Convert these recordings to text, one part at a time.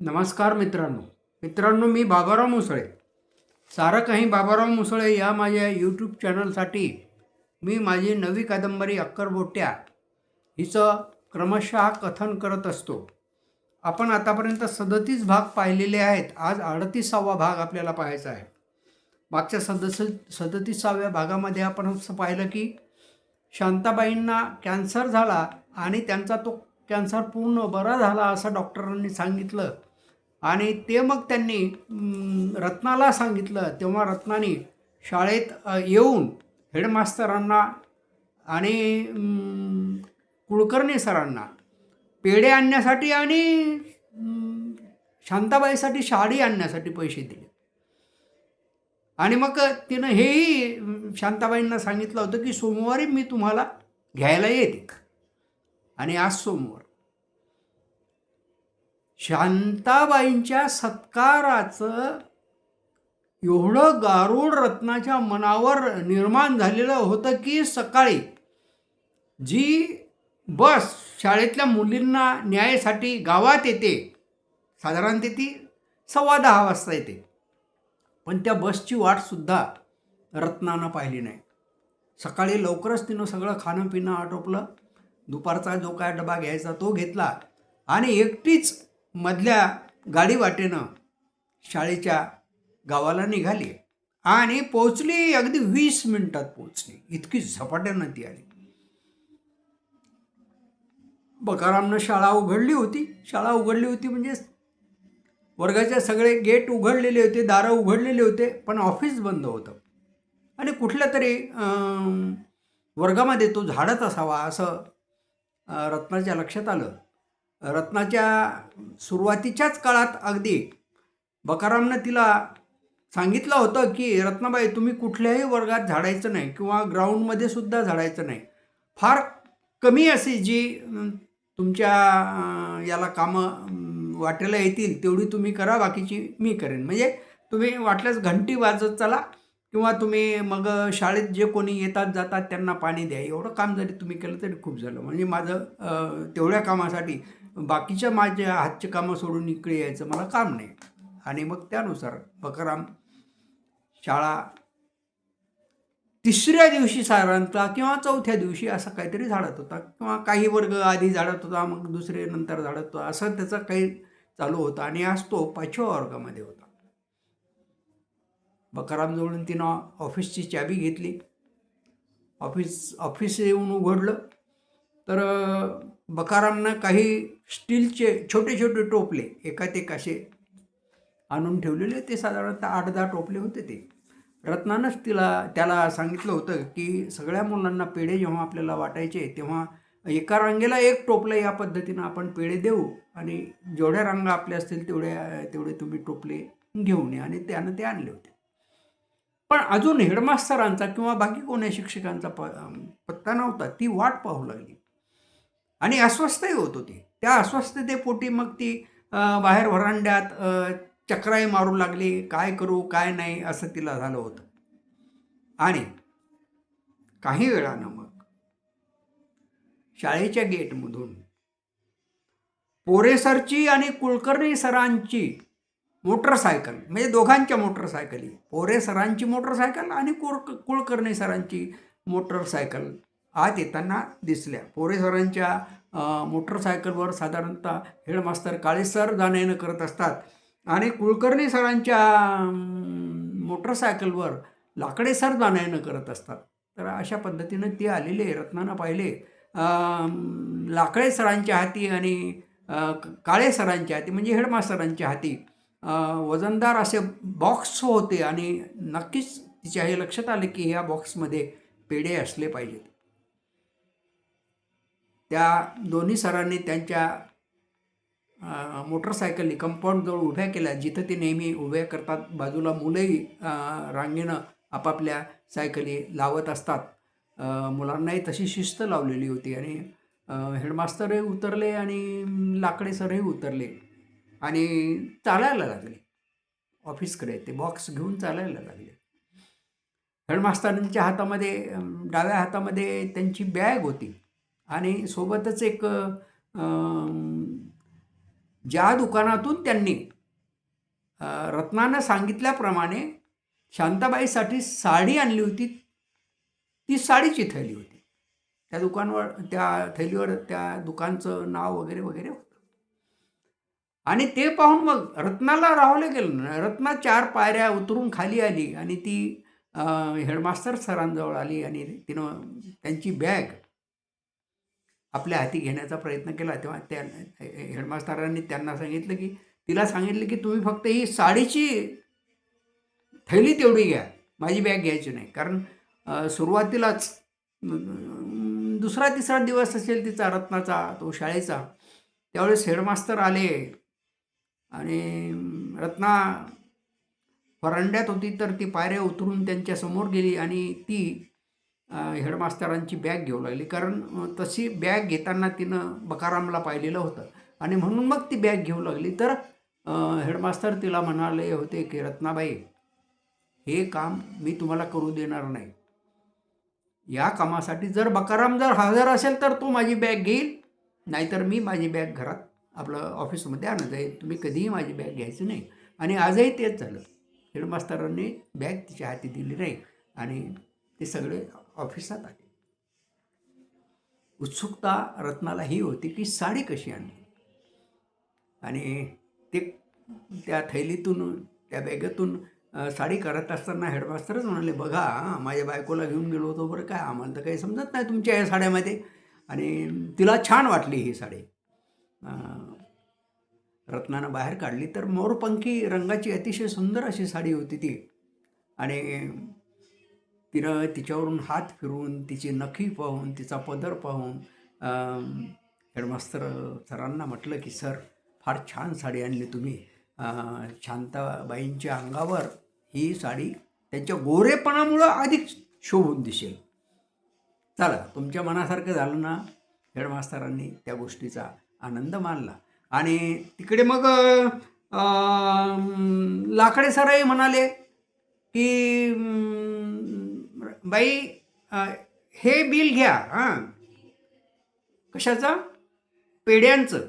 नमस्कार मित्रांनो. मित्रांनो मी बाबाराव मुसळे. सारं काही बाबाराव मुसळे या माझ्या यूट्यूब चॅनलसाठी मी माझी नवी कादंबरी अक्करबोट्या हिचं क्रमशः कथन करत असतो. आपण आतापर्यंत सदतीस भाग पाहिलेले आहेत. आज अडतीसावा भाग आपल्याला पाहायचा आहे. मागच्या सदस सदतीसाव्या भागामध्ये आपण असं पाहिलं की शांताबाईंना कॅन्सर झाला आणि त्यांचा तो कॅन्सर पूर्ण बरा झाला असं डॉक्टरांनी सांगितलं. आणि ते मग त्यांनी रत्नाला सांगितलं. तेव्हा रत्नाने शाळेत येऊन हेडमास्तरांना आणि कुळकर्णी कुलकर्णी सरांना पेढे आणण्यासाठी आणि शांताबाईसाठी साडी आणण्यासाठी पैसे दिले. आणि मग तिनं हेही शांताबाईंना सांगितलं होतं की सोमवारी मी तुम्हाला घ्यायला येते. आणि आज सोमवार. शांताबाईंच्या सत्काराचं एवढं गारुड रत्नाच्या मनावर निर्माण झालेलं होतं की सकाळी जी बस शाळेतल्या मुलींना न्यायासाठी गावात येते साधारणतः ती सव्वा दहा वाजता येते. पण त्या बसची वाटसुद्धा रत्नानं पाहिली नाही. सकाळी लवकरच तिनं सगळं खाणं पिणं आटोपलं. दुपारचा जो काय डबा घ्यायचा तो घेतला आणि एकटीच मधल्या गाडी वाटेनं शाळेच्या गावाला निघाली आणि पोचली अगदी वीस मिनिटात पोचली इतकी झपाट्यानं ती आली. बकारामनं शाळा उघडली होती. शाळा उघडली होती म्हणजे वर्गाचे सगळे गेट उघडलेले होते दारं उघडलेले होते पण ऑफिस बंद होतं. आणि कुठल्या तरी वर्गामध्ये तो झाडत असावा असं रत्नाच्या लक्षात आलं. रत्नाच्या सुरुवातीच्याच काळात अगदी बकारामनं तिला सांगितलं होतं की रत्नाबाई तुम्ही कुठल्याही वर्गात झाडायचं नाही किंवा ग्राउंडमध्ये सुद्धा झाडायचं नाही. फार कमी अशी जी तुमच्या याला कामं वाटेला येतील तेवढी तुम्ही करा बाकीची मी करेन. म्हणजे तुम्ही वाटल्यास घंटी वाजत चला किंवा तुम्ही मग शाळेत जे कोणी येतात जातात त्यांना पाणी द्या. एवढं काम जरी तुम्ही केलं तरी खूप झालं. म्हणजे माझं तेवढ्या कामासाठी बाकीच्या माझ्या हातचे कामं सोडून इकडे यायचं मला काम नाही. आणि मग त्यानुसार बकराम शाळा तिसऱ्या दिवशी साधारणतः किंवा चौथ्या दिवशी असं काहीतरी झाडत होता. किंवा काही वर्ग आधी झाडत होता मग दुसरे नंतर झाडत होता. असं त्याचा काही चालू होता आणि आज तो पाचव्या वर्गामध्ये होता. बकरामजवळून तिनं ऑफिसची चाबी घेतली. ऑफिस ऑफिस येऊन उघडलं. तर बकारांना काही स्टीलचे छोटे छोटे टोपले एकात एक असे आणून ठेवलेले ते साधारणतः आठ दहा टोपले होते ते. रत्नानंच तिला त्याला सांगितलं होतं की सगळ्या मुलांना पेढे जेव्हा आपल्याला वाटायचे तेव्हा एका रांगेला एक टोपलं या पद्धतीनं आपण पेढे देऊ आणि जेवढ्या रांगा आपल्या असतील तेवढ्या तेवढे तुम्ही टोपले घेऊन या. आणि त्यानं ते आणले होते. पण अजून हेडमास्तरांचा किंवा बाकी कोण्या शिक्षकांचा प पत्ता नव्हता. ती वाट पाहू लागली. आणि अस्वस्थही होत होती. त्या अस्वस्थतेपोटी मग ती बाहेर व्हरांड्यात चक्राई मारू लागली. काय करू काय नाही असं तिला झालं होतं. आणि काही वेळानं मग शाळेच्या गेटमधून पोरेसरची आणि कुलकर्णी सरांची मोटरसायकल म्हणजे दोघांच्या मोटरसायकली पोरे सरांची मोटरसायकल आणि कुळ कुलकर्णी सरांची मोटरसायकल आत येताना दिसल्या. पोरे सरांच्या मोटरसायकलवर साधारणतः हेडमास्तर काळे सर जाणं येणं करत असतात. आणि कुलकर्णी सरांच्या मोटरसायकलवर लाकडे सर जाणं येणं करत असतात. तर अशा पद्धतीनं ते आलेले रत्नानं पाहिले. लाकडे सरांच्या हाती आणि काळे सरांच्या हाती म्हणजे हेडमास्तरांच्या हाती वजनदार असे बॉक्स होते आणि नक्कीच तिच्या हे लक्षात आले की ह्या बॉक्समध्ये पेढे असले पाहिजेत. त्या दोन्ही सरांनी त्यांच्या मोटरसायकली कंपाऊंडजवळ उभ्या केल्या. जिथं ते नेहमी उभ्या करतात. बाजूला मुलंही रांगेनं आपापल्या सायकली लावत असतात. मुलांनाही तशी शिस्त लावलेली होती आणि हेडमास्तरही उतरले आणि लाकडे सरही उतरले आणि चालायला लागले. ऑफिसकडे ते बॉक्स घेऊन चालायला लागले. हेडमास्तरांच्या हातामध्ये डाव्या हातामध्ये त्यांची बॅग होती. आणि सोबतच एक ज्या दुकानातून त्यांनी रत्नानं सांगितल्याप्रमाणे शांताबाईसाठी साडी आणली होती. ती साडीची थैली होती. त्या दुकानवर त्या थैलीवर त्या दुकानचं नाव वगैरे वगैरे होतं. आणि ते पाहून मग रत्नाला राहवलं गेलं ना. रत्ना चार पायऱ्या उतरून खाली आली आणि ती हेडमास्तर सरांजवळ आली आणि तिनं त्यांची बॅग आपल्या हाती घेण्याचा प्रयत्न केला तेव्हा त्या हेडमास्टरांनी त्यांना सांगितलं की तिला सांगितलं की तुम्ही फक्त ही साडीची थैली तेवढी घ्या माझी बॅग घ्यायची नाही. कारण सुरुवातीलाच दुसरा तिसरा दिवस असेल तिचा रत्नाचा तो शाळेचा त्यावेळेस हेडमास्तर आले आणि रत्ना फरांड्यात होती तर ती पायऱ्या उतरून त्यांच्यासमोर गेली आणि ती हेडमास्तरांची बॅग घेऊ लागली. कारण तशी बॅग घेताना तिनं बकारामला पाहिलेलं होतं. आणि म्हणून मग ती बॅग घेऊ लागली. तर हेडमास्तर तिला म्हणाले होते की रत्नाबाई हे काम मी तुम्हाला करू देणार नाही. या कामासाठी जर बकाराम जर हजर असेल तर तो माझी बॅग घेईल. नाहीतर मी माझी बॅग घरात आपलं ऑफिसमध्ये आणत जाईल तुम्ही कधीही माझी बॅग घ्यायची नाही. आणि आजही तेच झालं. हेडमास्तरांनी बॅग तिच्या हाती दिली नाही. आणि ते सगळे ऑफिसात आले उत्सुकता रत्नाला ही होती की साडी कशी आणली? आणि ते त्या थैलीतून त्या बॅगेतून साडी करत असताना हेडमास्टरच म्हणाले बघा माझ्या बायकोला घेऊन गेलो होतो बरं काय आम्हाला तर काही समजत नाही तुमच्या या साड्यामध्ये. आणि तिला छान वाटली ही साडी. रत्नानं बाहेर काढली. तर मोरपंखी रंगाची अतिशय सुंदर अशी साडी होती ती. आणि तिनं तिच्यावरून हात फिरवून तिची नखी पाहून तिचा पदर पाहून हेडमास्तर सरांना म्हटलं की सर फार छान साडी आणली तुम्ही. शांताबाईंच्या अंगावर ही साडी त्यांच्या गोरेपणामुळं अधिक शोभून दिसेल. चला तुमच्या मनासारखं झालं ना हेडमास्तरांनी त्या गोष्टीचा आनंद मानला. आणि तिकडे मग लाकडे सरही म्हणाले की बाई हे बिल घ्या हां. कशाचं? पेढ्यांचं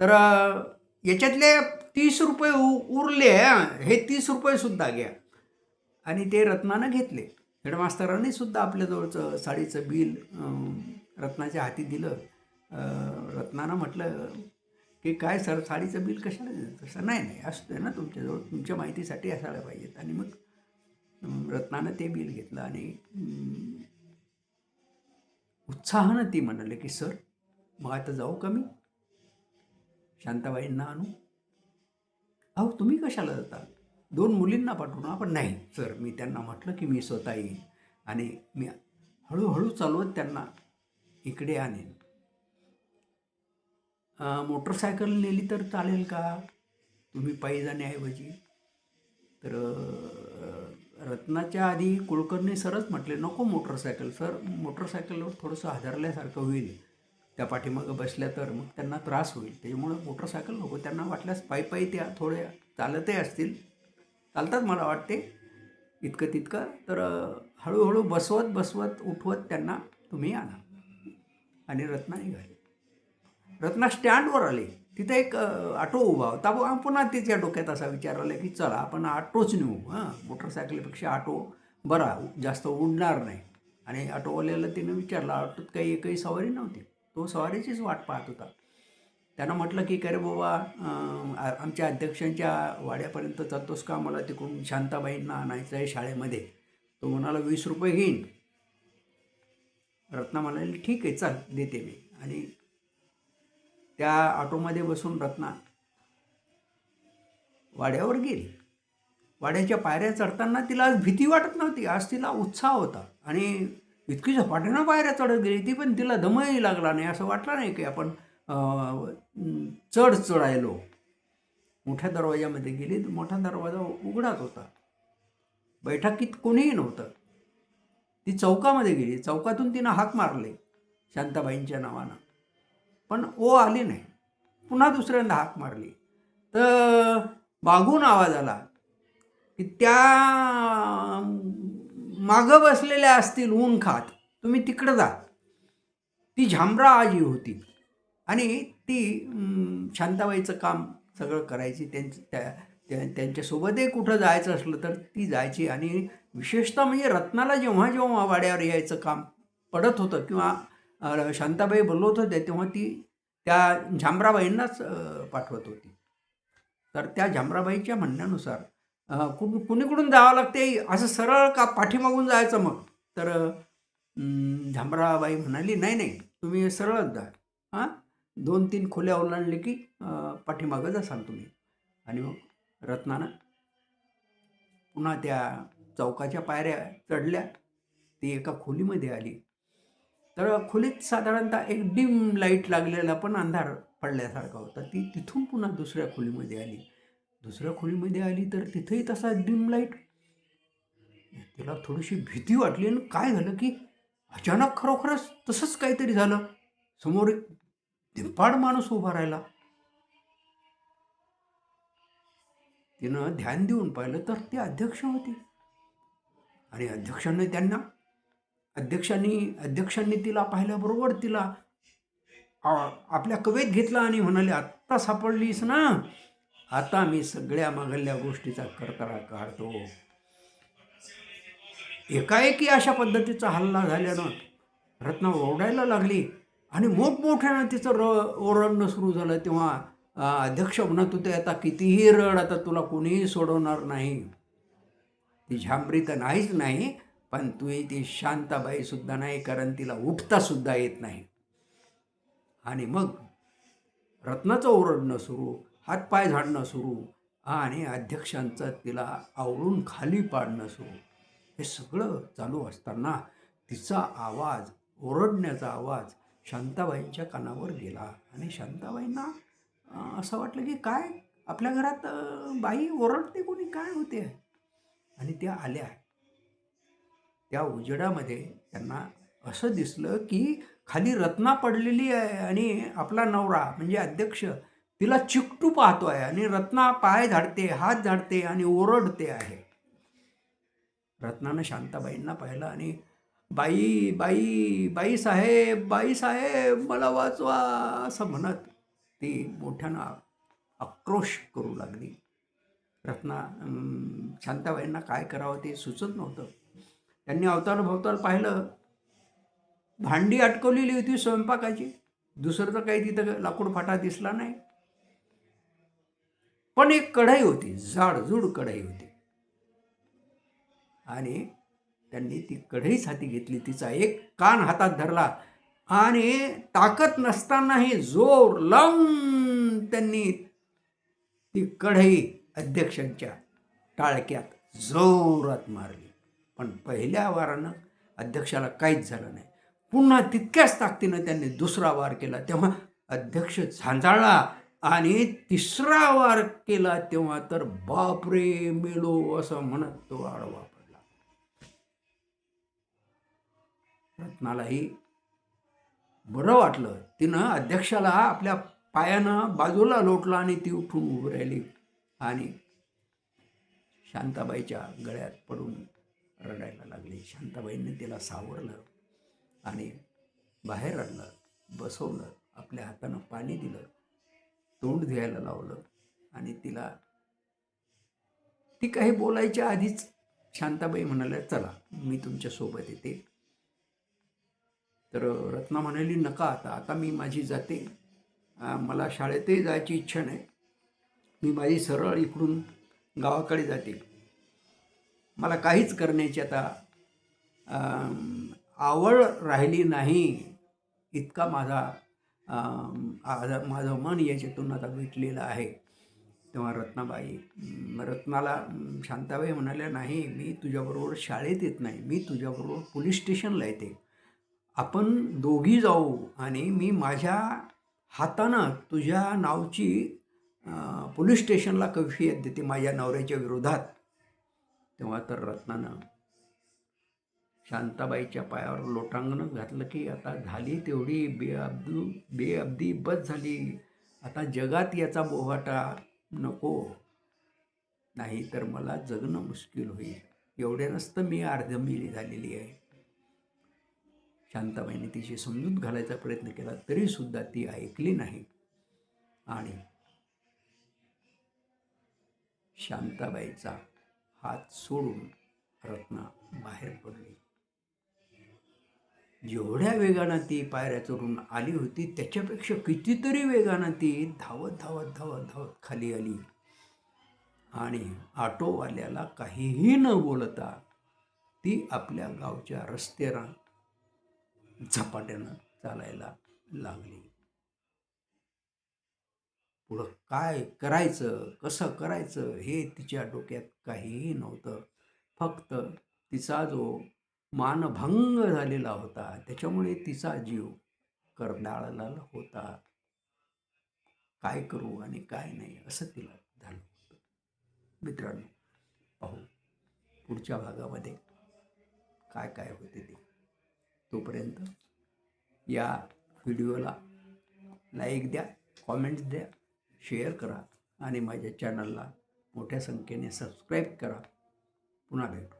तर याच्यातले तीस रुपये उ उरले हां. हे तीस रुपयेसुद्धा घ्या. आणि ते रत्नानं घेतले. हेडमास्तरांनी सुद्धा आपल्याजवळचं साडीचं बिल रत्नाच्या हाती दिलं. रत्नानं म्हटलं की काय सर साडीचं बिल कशाला तसं नाही नाही असतं ना तुमच्याजवळ. तुमच्या माहितीसाठी असायला पाहिजेत. आणि मग रत्नानं ते बिल घेतलं आणि उत्साहानं ती म्हणाले की सर मग आता जाऊ का मी? शांताबाईंना आणू. अहो तुम्ही कशाला जाता? दोन मुलींना पाठवून आपण नाही सर मी त्यांना म्हटलं की मी स्वतः येईन आणि मी हळूहळू चालवत त्यांना इकडे आणेन. मोटरसायकल नेली तर चालेल का? तुम्ही पायी जाण्याऐवजी. तर रत्नाच्या आधी कुलकर्णी सरच म्हटले नको मोटरसायकल सर. मोटरसायकलवर थोडंसं हादरल्यासारखं होईल. त्या पाठीमागं बसल्या तर मग त्यांना त्रास होईल. त्याच्यामुळं मोटरसायकल नको. त्यांना वाटल्यास पायी पायी त्या थोड्या चालतही असतील. चालतात मला वाटते. इतकं तितकं. तर हळूहळू बसवत बसवत उठवत त्यांना तुम्ही आणा आणि रत्ना निघाली. रत्ना स्टँडवर आले. तिथे एक ऑटो उभा होता. व पुन्हा तिच्या डोक्यात असा विचार आला की चला आपण ऑटोच नेऊ हां. मोटरसायकलीपेक्षा ऑटो बरा हो, जास्त उडणार नाही. आणि ऑटोवाल्याला तिनं विचारलं ऑटोत काही एकही सवारी नव्हती? तो सवारीचीच वाट पाहत होता. त्यानं म्हटलं की अरे बाबा आमच्या अध्यक्षांच्या वाड्यापर्यंत चालतोस का? मला तिकडून शांताबाईंना आणायचं आहे शाळेमध्ये. तो म्हणाला वीस रुपये घेईन. रत्ना म्हणाली ठीक आहे चल देते मी. आणि त्या ऑटोमध्ये बसून रत्ना वाड्यावर गेली. वाड्याच्या पायऱ्या चढताना तिला आज भीती वाटत नव्हती. आज तिला उत्साह होता. आणि इतकी झपाट्यानं पायऱ्या चढत गेली ती पण तिला दमही लागला नाही असं वाटलं नाही की आपण चढ चढायलो. मोठ्या दरवाजामध्ये गेली तर मोठा दरवाजा उघडाच होता. बैठकीत कोणीही नव्हतं. ती चौकामध्ये गेली. चौकातून तिनं हाक मारले शांताबाईंच्या नावानं. पण ओ आली नाही. पुन्हा दुसऱ्यांदा हाक मारली. तर बागून आवाज आला की त्या मागं बसलेल्या असतील ऊन खात तुम्ही तिकडं जा. ती झांबरा आजी होती. आणि ती शांताबाईचं काम सगळं करायची त्यांची त्या त्यांच्यासोबतही कुठं जायचं असलं तर ती जायची. आणि विशेषतः म्हणजे रत्नाला जेव्हा जेव्हा वाड्यावर यायचं काम पडत होतं किंवा शांताबाई बोलवत होते तेव्हा ती त्या झांबराबाईंनाच पाठवत होती. तर त्या झांबराबाईच्या म्हणण्यानुसार अं, कुण कुणीकडून जावं लागते असं सरळ का पाठीमागून जायचं मग? तर झांबराबाई म्हणाली नाही नाही तुम्ही सरळच जा. हां? दोन तीन खोल्या ओलांडले की पाठीमागं जासाल तुम्ही. आणि मग रत्नानं पुन्हा त्या चौकाच्या पायऱ्या चढल्या. ती एका खोलीमध्ये आली. तर खोलीत साधारणतः एक डिम लाइट लागलेला पण अंधार पडल्यासारखा होता. ती तिथून पुन्हा दुसऱ्या खोलीमध्ये आली. दुसऱ्या खोलीमध्ये आली तर तिथेही तसा डिम लाइट. तिला थोडीशी भीती वाटली आणि काय झालं की अचानक खरोखरच तसंच काहीतरी झालं. समोर एक धिप्पाड माणूस उभा राहिला. तिनं ध्यान देऊन पाहिलं तर ते अध्यक्ष होते. आणि अध्यक्षांनी त्यांना अध्यक्षांनी अध्यक्षांनी तिला पाहिल्याबरोबर तिला आपल्या कवेत घेतला आणि म्हणाले आत्ता सापडलीस ना? आता मी सगळ्या मागल्या गोष्टीचा करतळा काढतो. एकाएकी अशा पद्धतीचा हल्ला झाल्यानं रत्ना ओरडायला लागली आणि मोठमोठ्यानं तिचं र ओरडणं सुरू झालं. तेव्हा अध्यक्ष म्हणत होते आता कितीही रड आता तुला कोणीही सोडवणार नाही. ती झांबरी तर नाहीच नाही. पण तू ती शांताबाईसुद्धा नाही कारण तिला उठतासुद्धा येत नाही. आणि मग रत्नाचं ओरडणं सुरू हातपाय झाडणं सुरू आणि अध्यक्षांचं तिला आवळून खाली पाडणं सुरू. हे सगळं चालू असताना तिचा आवाज ओरडण्याचा आवाज शांताबाईंच्या कानावर गेला. आणि शांताबाईंना असं वाटलं की काय? आपल्या घरात बाई ओरडते कोणी? काय होते? आणि त्या आल्या. त्या उजेडामध्ये त्यांना असं दिसलं की खाली रत्ना पडलेली आहे आणि आपला नवरा म्हणजे अध्यक्ष तिला चिकटू पाहतो आहे आणि रत्ना पाय झाडते हात झाडते आणि ओरडते आहे. रत्नानं शांताबाईंना पाहिलं आणि बाई बाई बाई साहेब बाई साहेब मला वाचवा असं म्हणत ती मोठ्यानं आक्रोश करू लागली. रत्ना अं, शांताबाईंना काय करावं ते सुचत नव्हतं. त्यांनी अवतार भवतार पाहिलं. भांडी अटकवलेली होती स्वयंपाकाची. दुसरं तर काही तिथं लाकूड फाटा दिसला नाही. पण एक कढाई होती जाडजूड कढाई होती. आणि त्यांनी ती कढईच हाती घेतली तिचा एक कान हातात धरला आणि ताकद नसतानाही जोर लावून त्यांनी ती कढई अध्यक्षांच्या टाळक्यात जोरात मारली. पण पहिल्या वारानं अध्यक्षाला काहीच झालं नाही. पुन्हा तितक्याच ताकदीनं त्यांनी दुसरा वार केला. तेव्हा अध्यक्ष झांजाळला आणि तिसरा वार केला तेव्हा तर बापरे मेलो असं म्हणत तो आडवा पडला. रत्नालाही बरं वाटलं. तिनं अध्यक्षाला आपल्या पायानं बाजूला लोटला आणि ती उठून उभी राहिली आणि शांताबाईच्या गळ्यात पडून रडायला लागली. शांताबाईंनी तिला सावरलं आणि बाहेर आणलं बसवलं आपल्या हातानं पाणी दिलं तोंड धुवायला लावलं आणि तिला ती काही बोलायच्या आधीच शांताबाई म्हणाल्या चला मी तुमच्यासोबत येते. तर रत्ना म्हणाली नका आता आता मी माझी जाते. मला शाळेतही जायची इच्छा नाही. मी माझी सरळ इकडून गावाकडे जाते. मला काहीच करण्याची आता आवड राहिली नाही. इतका माझा आ- माझं मन याच्यातून आता भेटलेलं आहे. तेव्हा रत्नाबाई रत्नाला शांताबाई म्हणाल्या नाही मी तुझ्याबरोबर शाळेत येत नाही. मी तुझ्याबरोबर पोलीस स्टेशनला येते. आपण दोघी जाऊ आणि मी माझ्या हातानं तुझ्या नावची पोलीस स्टेशनला कैफियत देते माझ्या नवऱ्याच्या विरोधात. तेव्हा तर रत्नानं शांताबाईच्या पायावर लोटांगण घातलं की आता झाली तेवढी बेअब्दू बेअब्दी बस झाली. आता जगात याचा बोहाटा नको. नाही तर मला जगणं मुश्किल होईल. एवढ्यानंच तर मी अर्धमिली झालेली आहे. शांताबाईने तिची समजूत घालायचा प्रयत्न केला तरीसुद्धा ती ऐकली नाही. आणि शांताबाईचा हात सोडून रत्ना बाहेर पडली. जेवढ्या वेगानं ती पायऱ्या चढून आली होती त्याच्यापेक्षा कितीतरी वेगानं ती धावत धावत धावत धावत खाली आली. आणि ऑटोवाल्याला काहीही न बोलता ती आपल्या गावच्या रस्त्याला झपाट्यानं चालायला लागली. पुढं काय करायचं कसं करायचं हे तिच्या डोक्यात काहीही नव्हतं. फक्त तिचा जो मानभंग झालेला होता त्याच्यामुळे तिचा जीव करदाळला होता. काय करू आणि काय नाही असं तिला झालं होतं. मित्रांनो पाहू पुढच्या भागामध्ये काय काय होते ते. तोपर्यंत या व्हिडिओला लाईक द्या कॉमेंट्स द्या. शेअर करा आणि माझ्या चॅनलला मोठ्या संख्येने सबस्क्राईब करा. पुन्हा भेटू.